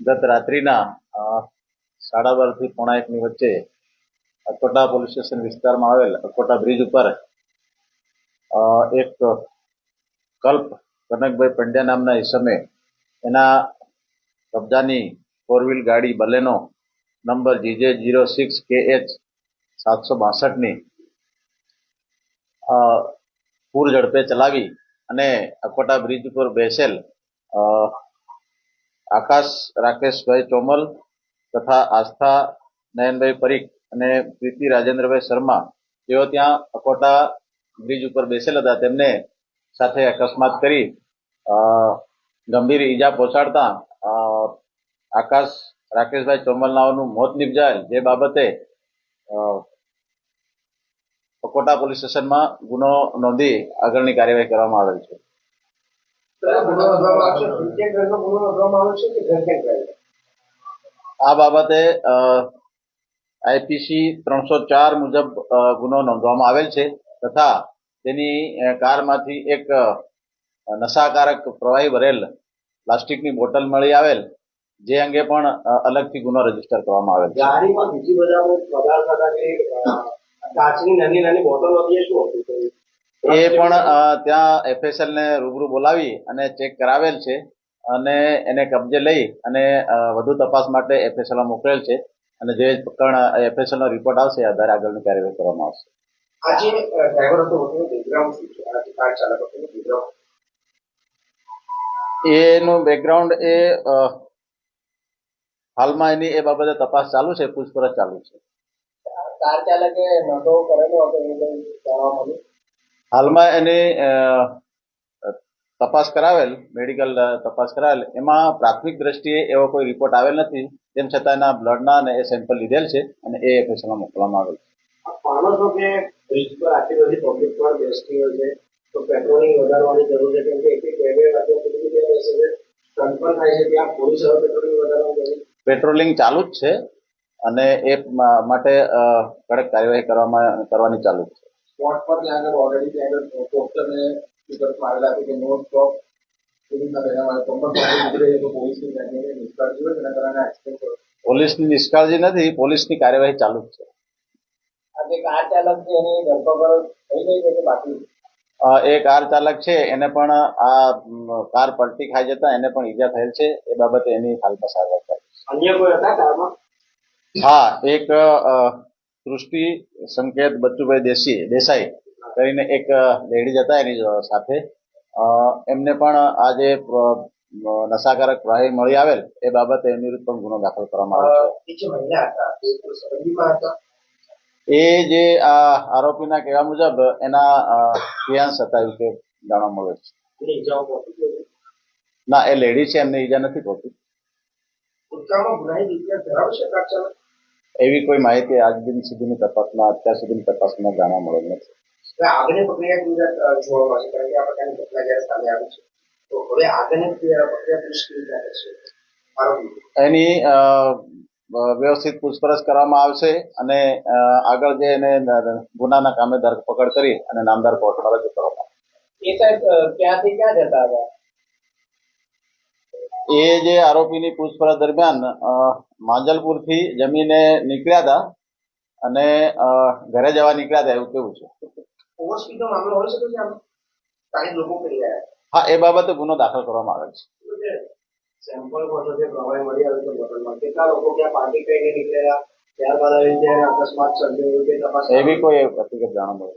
ગત રાત્રિના સાડા સાડા બારથી પોણા એકની વચ્ચે અકોટા પોલીસ સ્ટેશન વિસ્તારમાં આવેલ અકોટા બ્રિજ ઉપર એક કલ્પ કનકભાઈ પંડ્યા નામના ઇસમે એના કબજાની ફોર વ્હીલ ગાડી Baleno number GJ zero six K H સાતસો બાસઠની પૂર ઝડપે ચલાવી અને અકોટા બ્રિજ ઉપર બેસેલ આકાશ, રાકેશભાઈ ચોમલ તથા આસ્થા, નયનભાઈ પરીખ અને પ્રીતિ રાજેન્દ્રભાઈ શર્મા તેઓ ત્યાં અકોટા બ્રિજ ઉપર બેસેલા હતા. તેમને સાથે અકસ્માત કરી ગંભીર ઈજા પહોંચાડતા આકાશ, રાકેશભાઈ ચોમલ નાઓનું મોત નિપજાયેલ. જે બાબતે અકોટા પોલીસ સ્ટેશનમાં ગુનો નોંધી આગળની કાર્યવાહી કરવામાં આવેલ છે. આ બાબતે આઈપીસી ત્રણસો ચાર મુજબ ગુનો નોંધવામાં આવેલ છે તથા તેની કારમાંથી એક નશાકારક પ્રવાહી ભરેલ પ્લાસ્ટિકની બોટલ મળી આવેલ, જે અંગે પણ અલગથી ગુનો રજિસ્ટર કરવામાં આવેલ છે ગાડીમાં બીજી બધા પદાર્થ હતા કે કાચની નાની નાની બોટલ હતી શું હતું? એ પણ ત્યાં એફએસએલ ને રૂબરૂ બોલાવી અને ચેક કરાવેલ છે અને એને કબજે લઈ અને વધુ તપાસ માટે એફએસએલ મોકલેલ છે અને જે પણ એફએસએલ નો રિપોર્ટ આવશે આધારે આગળની કાર્યવાહી કરવામાં આવશે. આજે ડ્રાઈવર હતો તેનું બેકગ્રાઉન્ડ શું છે? આજે કાર ચાલક હતો એનું બેકગ્રાઉન્ડ એ હાલમાં એની એ બાબતે તપાસ ચાલુ છે પૂછપરછ ચાલુ છે. કાર ચાલકે નશો કરેલો હતો એ જાણવા મળ્યું? હાલમાં એને તપાસ કરાવેલ મેડિકલ તપાસ કરાવેલ. એમાં પ્રાથમિક દ્રષ્ટિએ એવો કોઈ રિપોર્ટ આવેલ નથી. તેમ છતાં એના બ્લડના અને એ સેમ્પલ લીધેલ છે અને એ એફએસએલમાં મોકલવામાં આવેલ છે. માનો છો કે બ્રિજ પર આટલી બધી પબ્લિક પણ બેસતી હોય છે. તો પેટ્રોલિંગ વધારવાની જરૂર છે કેમ કે એક એક બે બે વાગ્યા સુધી ત્યાં બેસે છે સ્ટન્ટ થાય છે ત્યાં પોલીસ હવે પેટ્રોલિંગ વધારવાની જરૂર પેટ્રોલિંગ ચાલુ જ છે અને એ માટે કડક કાર્યવાહી કરવામાં કરવાની ચાલુ જ છે. સ્પોટ પર ત્યાં આગળ ઓલરેડી ત્યાં આગળ પોસ્ટરને સ્ટીકર્સ મારેલા છે કે નો સ્ટોપ પોલીસની નિષ્કાળજી નથી પોલીસની કાર્યવાહી ચાલુ જ છે. એ કાર ચાલક છે એને પણ આ કાર પલટી ખાઈ જતા એને પણ ઈજા થયેલ છે. એ બાબતે એની હાલ પસાર અન્ય કોઈ હતા કારમાં? હા એક સૃષ્ટિ સંકેત બચ્ચુભાઈ દેસી દેસાઈ કરીને એક લેડીઝ હતા એની સાથે. એમને પણ આ જે નશાકારક પ્રવાહી મળી આવેલ. એ બાબતે એમની વિરુદ્ધ પણ ગુનો દાખલ કરવામાં આવ્યો એ જે આ આરોપીના કહેવા મુજબ એના ફિયાન્સ હતા એવું કે જાણવા મળે છે. ના એ લેડી છે એમને ઈજા નથી પહોંચી. ગુનાહિત ઇતિહાસ ધરાવે છે એવી કોઈ માહિતી આજ દિન સુધીની તપાસમાં અત્યાર સુધીની તપાસમાં જાણવા મળેલ નથી આગળની પ્રક્રિયા કેવી જોવા મળશે કારણ કે આ પ્રકારની ઘટના જ્યારે સામે આવી છે તો હવે આગળની પ્રક્રિયા પ્રક્રિયા પોલીસ કેવી રીતે કરશે આરોપી એની વ્યવસ્થિત પૂછપરછ કરવામાં આવશે અને આગળ જે એને ગુનાના કામે ધરપકડ કરી અને નામદાર કોર્ટમાં રજૂ કરવામાં આવશે. એ સાહેબ ક્યાંથી ક્યાં જતા હતા? એ જે આરોપીની પૂછપરછ દરમિયાન માંજલપુરથી જમીને નીકળ્યા હતા અને ઘરે જવા નીકળ્યા હતા એવું કેવું છે? હા એ બાબતે ગુનો દાખલ કરવામાં આવે છે. સેમ્પલ બોટલ જે પ્રવાહી મળી આવ્યું છે બોટલમાં કેટલા લોકો ત્યાં પાર્ટી કરીને નીકળેલા ત્યારબાદ આવી રીતે અકસ્માત સર્જાયો કે તપાસ એવી કોઈ હકીકત જાણવા મળે